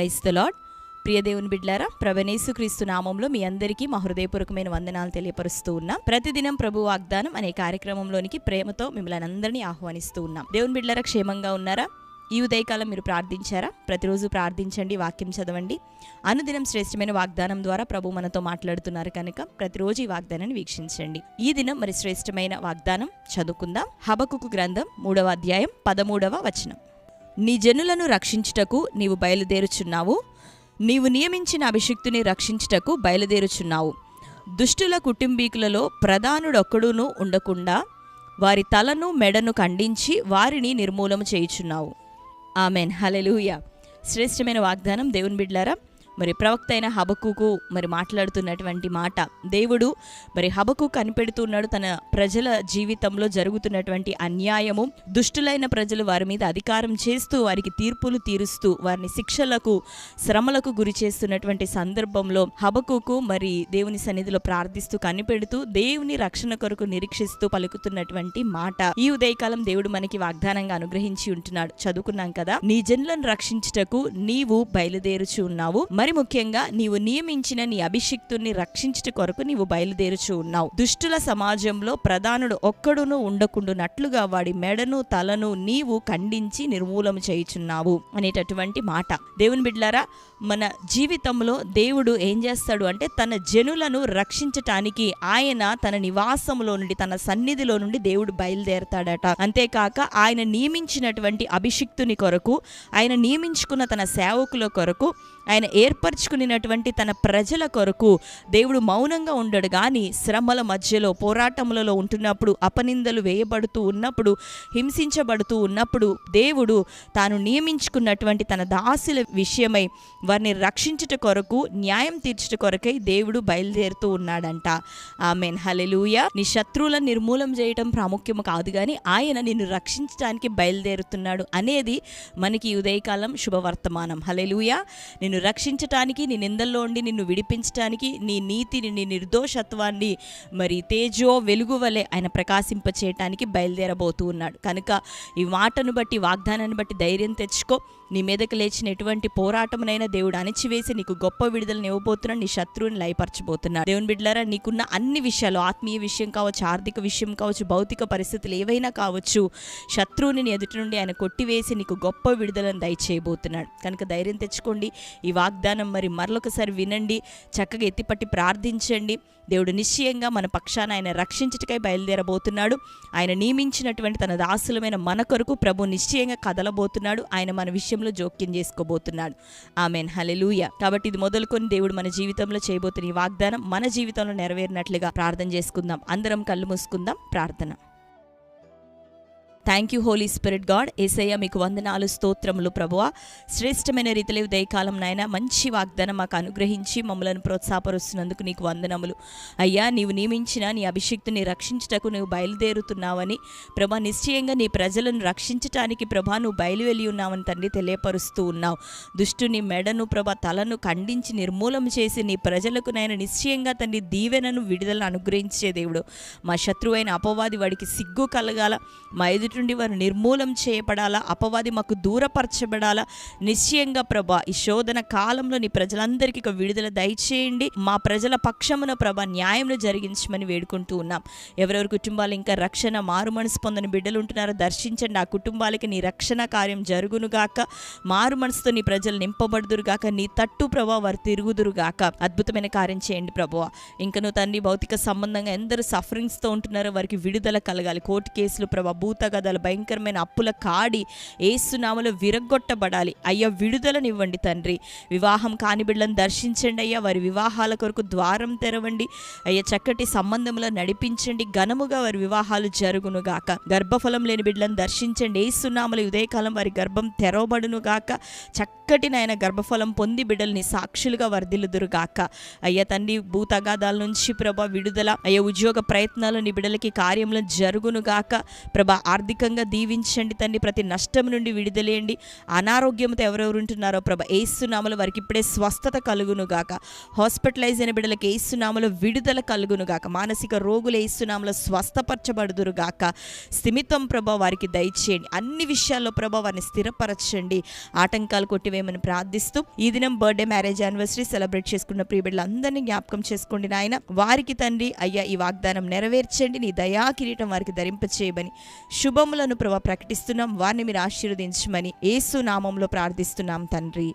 Price the lord ప్రియ దేవుని బిడ్లారా ప్రభనేసు క్రీస్తు నామంలో మీ అందరికీ మా హృదయపూర్వకమైన వందనాలు తెలియపరుస్తూ ఉన్నాం. ప్రతిదినం ప్రభు వాగ్దానం అనే కార్యక్రమంలోనికి ప్రేమతో మిమ్మల్ని అందరినీ ఆహ్వానిస్తూ ఉన్నాం. దేవుని బిడ్లారా క్షేమంగా ఉన్నారా? ఈ ఉదయకాలం మీరు ప్రార్థించారా? ప్రతిరోజు ప్రార్థించండి వాక్యం చదవండి. అనుదినం శ్రేష్టమైన వాగ్దానం ద్వారా ప్రభు మనతో మాట్లాడుతున్నారు కనుక ప్రతిరోజు ఈ వాగ్దానాన్ని వీక్షించండి. ఈ దినం మరి శ్రేష్టమైన వాగ్దానం చదువుకుందాం. హబకుకు గ్రంథం మూడవ అధ్యాయం పదమూడవ వచనం. నీ జనులను రక్షించుటకు నీవు బయలుదేరుచున్నావు. నీవు నియమించిన అభిషిక్తుని రక్షించుటకు బయలుదేరుచున్నావు. దుష్టుల కుటుంబీకులలో ప్రధానుడొక్కడును ఉండకుండా వారి తలను మెడను ఖండించి వారిని నిర్మూలన చేయుచున్నావు. ఆమెన్. హలెలుయ శ్రేష్టమైన వాగ్దానం దేవుని బిడ్లారా మరి ప్రవక్త అయిన హబకుకు మరి మాట్లాడుతున్నటువంటి మాట. దేవుడు మరి హబకు కనిపెడుతున్నాడు తన ప్రజల జీవితంలో జరుగుతున్నటువంటి అన్యాయము. దుష్టులైన ప్రజలు వారి మీద అధికారం చేస్తూ వారికి తీర్పులు తీరుస్తూ వారిని శిక్షలకు శ్రమలకు గురి చేస్తున్నటువంటి సందర్భంలో హబకుకు మరి దేవుని సన్నిధిలో ప్రార్థిస్తూ కనిపెడుతూ దేవుని రక్షణ కొరకు నిరీక్షిస్తూ పలుకుతున్నటువంటి మాట. ఈ ఉదయకాలం దేవుడు మనకి వాగ్దానంగా అనుగ్రహించి ఉంటున్నాడు. చదువుకున్నాం కదా నీ జనులను రక్షించుటకు నీవు బయలుదేరుచు ఉన్నావు. మరి ముఖ్యంగా నీవు నియమించిన నీ అభిషిక్తుని రక్షించుట కొరకు నీవు బయలుదేరుచు ఉన్నావు. దుష్టుల సమాజంలో ప్రధానుడు ఒక్కడును ఉండకుండునట్లుగా వాడి మెడను తలను నీవు ఖండించి నిర్మూలన చేయుచున్నావు అనేటటువంటి మాట. దేవుని బిడ్లారా మన జీవితంలో దేవుడు ఏం చేస్తాడు అంటే తన జనులను రక్షించటానికి ఆయన తన నివాసంలో నుండి తన సన్నిధిలో నుండి దేవుడు బయలుదేరతాడట. అంతేకాక ఆయన నియమించినటువంటి అభిషిక్తుని కొరకు ఆయన నియమించుకున్న తన సేవకుల కొరకు ఆయన ఏర్పరచుకునినటువంటి తన ప్రజల కొరకు దేవుడు మౌనంగా ఉండడు. కానీ శ్రమల మధ్యలో పోరాటములలో ఉంటున్నప్పుడు అపనిందలు వేయబడుతూ ఉన్నప్పుడు హింసించబడుతూ ఉన్నప్పుడు దేవుడు తాను నియమించుకున్నటువంటి తన దాసుల విషయమై వారిని రక్షించుట కొరకు న్యాయం తీర్చుట కొరకై దేవుడు బయలుదేరుతూ ఉన్నాడంట. ఆమెన్. హలెలూయ నీ శత్రువులను నిర్మూలం చేయటం ప్రాముఖ్యము కాదు కానీ ఆయన నిన్ను రక్షించడానికి బయలుదేరుతున్నాడు అనేది మనకి ఉదయకాలం శుభవర్తమానం. హలెలూయ నిన్ను రక్షించటానికి నీ నిందల్లో ఉండి నిన్ను విడిపించటానికి నీ నీతిని నీ నిర్దోషత్వాన్ని మరి తేజో వెలుగు వలె ఆయన ప్రకాశింప చేయటానికి బయలుదేరబోతూ ఉన్నాడు. కనుక ఈ మాటను బట్టి వాగ్దానాన్ని బట్టి ధైర్యం తెచ్చుకో. నీ మీదకు లేచిన ఎటువంటి పోరాటమునైనా దేవుడు అణిచివేసి నీకు గొప్ప విడుదలను ఇవ్వబోతున్నాడు నీ శత్రువుని లయపరచబోతున్నాడు. దేవుని బిడ్డలారా నీకున్న అన్ని విషయాలు ఆత్మీయ విషయం కావచ్చు ఆర్థిక విషయం కావచ్చు భౌతిక పరిస్థితులు ఏవైనా కావచ్చు శత్రువుని నీ ఎదుటి నుండి ఆయన కొట్టివేసి నీకు గొప్ప విడుదలను దయచేయబోతున్నాడు. కనుక ధైర్యం తెచ్చుకోండి. ఈ వాగ్దానం మరి మరొకసారి వినండి చక్కగా ఎత్తిపట్టి ప్రార్థించండి. దేవుడు నిశ్చయంగా మన పక్షాన ఆయన రక్షించటకై బయలుదేరబోతున్నాడు. ఆయన నియమించినటువంటి తన దాసులమైన మన కొరకు ప్రభు నిశ్చయంగా కదలబోతున్నాడు. ఆయన మన విషయంలో జోక్యం చేసుకోబోతున్నాడు. ఆమెన్. హలెలూయ కాబట్టి ఇది మొదలుకొని దేవుడు మన జీవితంలో చేయబోతున్న ఈ వాగ్దానం మన జీవితంలో నెరవేరినట్లుగా ప్రార్థన చేసుకుందాం. అందరం కళ్ళు మూసుకుందాం. ప్రార్థన. Thank you Holy Spirit God Yesayya మీకు వందనాలు స్తోత్రములు ప్రభువ. శ్రేష్టమైన రీతిలో ఉదయకాలం నాయన మంచి వాగ్దానం మాకు అనుగ్రహించి మమ్మలను ప్రోత్సాహపరుస్తున్నందుకు నీకు వందనములు. అయ్యా నీవు నియమించిన నీ అభిషక్తిని రక్షించుటకు నువ్వు బయలుదేరుతున్నావని ప్రభా నిశ్చయంగా నీ ప్రజలను రక్షించటానికి ప్రభా నువ్వు బయలువెళ్ళి ఉన్నావని తండ్రి తెలియపరుస్తూ ఉన్నావు. దుష్టుని మెడను ప్రభా తలను ఖండించి నిర్మూలం చేసి నీ ప్రజలకు నాయన నిశ్చయంగా తండ్రి దీవెనను విడుదలను అనుగ్రహించే దేవుడు. మా శత్రువైన అపవాది వాడికి సిగ్గు కలగాల. మా ఎదుటి నుండి వారు నిర్మూలం చేయబడాలా? అపవాది మాకు దూరపరచబడాలా? నిశ్చయంగా ప్రభా ఈ శోధన కాలంలో నీ ప్రజలందరికీ ఒక విడుదల దయచేయండి. మా ప్రజల పక్షమున ప్రభా న్యాయంను జరిగించమని వేడుకుంటూ ఉన్నాం. ఎవరెవరి కుటుంబాలు ఇంకా రక్షణ మారు మనసు పొందని బిడ్డలు ఉంటున్నారో దర్శించండి. ఆ కుటుంబాలకి నీ రక్షణ కార్యం జరుగునుగాక మారు మనసుతో నీ ప్రజలు నింపబడుదురుగాక నీ తట్టు ప్రభా వారు తిరుగుదురుగాక అద్భుతమైన కార్యం చేయండి ప్రభా. ఇంకా నువ్వు తండ్రి భౌతిక సంబంధంగా ఎందరు సఫరింగ్స్తో ఉంటున్నారో వారికి విడుదల కలగాలి. కోర్టు కేసులు ప్రభా భూతగా గదాలు భయంకరమైన అప్పుల కాడి ఏసునామలో విరగొట్టబడాలి అయ్యా విడుదలనివ్వండి తండ్రి. వివాహం కాని బిడ్డలను దర్శించండి అయ్యా. వారి వివాహాల కొరకు ద్వారం తెరవండి. అయ్యా చక్కటి సంబంధంలో నడిపించండి. ఘనముగా వారి వివాహాలు జరుగును గాక గర్భఫలం లేని బిడ్డలను దర్శించండి. ఏసునామల ఉదయకాలం వారి గర్భం తెరవబడును గాక చక్కటి నాయన గర్భఫలం పొంది బిడ్డల్ని సాక్షులుగా వర్ధిల్లుదురు గాక అయ్యా తండ్రి భూతగాదాల నుంచి ప్రభా విడుదల. అయ్యా ఉద్యోగ ప్రయత్నాలు నీ బిడ్డలకి కార్యంలో జరుగును గాక ప్రభా ఆర్థికంగా దీవించండి తండ్రి. ప్రతి నష్టం నుండి విడుదలేయండి. అనారోగ్యంతో ఎవరెవరు ఉంటున్నారో ప్రభ ఏసునామలు వారికి ఇప్పుడే స్వస్థత కలుగును గాక. హాస్పిటలైజ్ అయిన బిడ్డలకు ఏసునామలో విడుదల కలుగును గాక. మానసిక రోగులు ఏసునామలో స్వస్థపరచబడుదురు గాక. స్థిమితం ప్రభ వారికి దయచేయండి. అన్ని విషయాల్లో ప్రభ వారిని స్థిరపరచండి. ఆటంకాలు కొట్టివేమని ప్రార్థిస్తూ ఈ దినం బర్త్డే మ్యారేజ్ యానివర్సరీ సెలబ్రేట్ చేసుకున్న ప్రియ బిడ్డలందరినీ జ్ఞాపకం చేసుకోండి నాయన. వారికి తండ్రి అయ్యా ఈ వాగ్దానం నెరవేర్చండి. నీ దయా కిరీటం వారికి ధరింపచేయమని శుభములను ప్రభా ప్రకటిస్తున్నాం. వారిని మీరు ఆశీర్వదించమని యేసు నామంలో ప్రార్థిస్తున్నాం తండ్రి.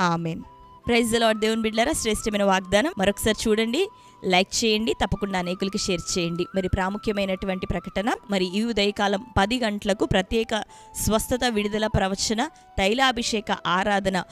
ఆమెన్. ప్రైజ్ లాడ్ దేవుని బిడ్డారా శ్రేష్టమైన వాగ్దానం. మరొకసారి చూడండి. లైక్ చేయండి తప్పకుండా అనేకులకి షేర్ చేయండి. మరి ప్రాముఖ్యమైనటువంటి ప్రకటన మరి ఈ ఉదయకాలం పది గంటలకు ప్రత్యేక స్వస్థత విడుదల ప్రవచన తైలాభిషేక ఆరాధన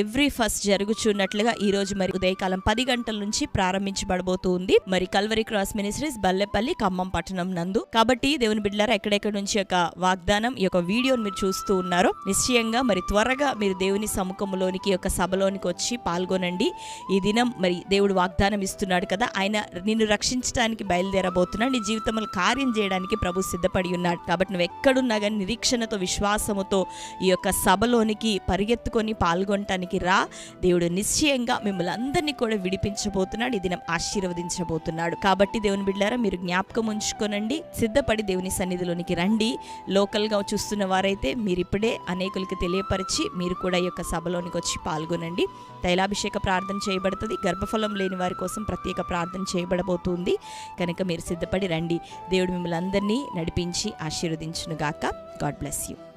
ఎవ్రీ ఫస్ట్ జరుగుచున్నట్లుగా ఈ రోజు మరి ఉదయకాలం పది గంటల నుంచి ప్రారంభించబడబోతుంది మరి Calvary Cross Ministries Ballepalli Khammam పట్టణం నందు. కాబట్టి దేవుని బిడ్డలారా ఎక్కడెక్కడ నుంచి యొక్క వాగ్దానం ఈ యొక్క వీడియోని మీరు చూస్తూ ఉన్నారో నిశ్చయంగా మరి త్వరగా మీరు దేవుని సముఖంలోనికి ఒక యొక్క సభలోనికి వచ్చి పాల్గొనండి. ఈ దినం మరి దేవుడు వాగ్దానం ఇస్తున్నాడు కదా ఆయన నిన్ను రక్షించడానికి బయలుదేరబోతున్నాడు నీ జీవితంలో కార్యం చేయడానికి ప్రభు సిద్ధపడి ఉన్నాడు. కాబట్టి నువ్వు ఎక్కడున్నా కానీ నిరీక్షణతో విశ్వాసముతో ఈ యొక్క సభలోనికి పరిగెత్తుకొని పాల్గొనటానికి రా. దేవుడు నిశ్చయంగా మిమ్మల్ని అందరినీ కూడా విడిపించబోతున్నాడు ఈ దినం ఆశీర్వదించబోతున్నాడు. కాబట్టి దేవుని బిడ్డారా మీరు జ్ఞాపకం ఉంచుకోనండి సిద్ధపడి దేవుని సన్నిధిలోనికి రండి. లోకల్గా చూస్తున్న వారైతే మీరు ఇప్పుడే అనేకులకి తెలియపరిచి మీరు కూడా ఈ యొక్క సభలోనికి వచ్చి పాల్గొనండి. తైలాభిషేక ప్రార్థన చేయబడుతుంది. గర్భఫలం లేని వారి కోసం ప్రత్యేక ప్రార్థన ప్రార్థన చేయబడబోతుంది. కనుక మీరు సిద్ధపడి రండి. దేవుడు మిమ్మల్ని అందరినీ నడిపించి ఆశీర్వదించునుగాక. God bless you.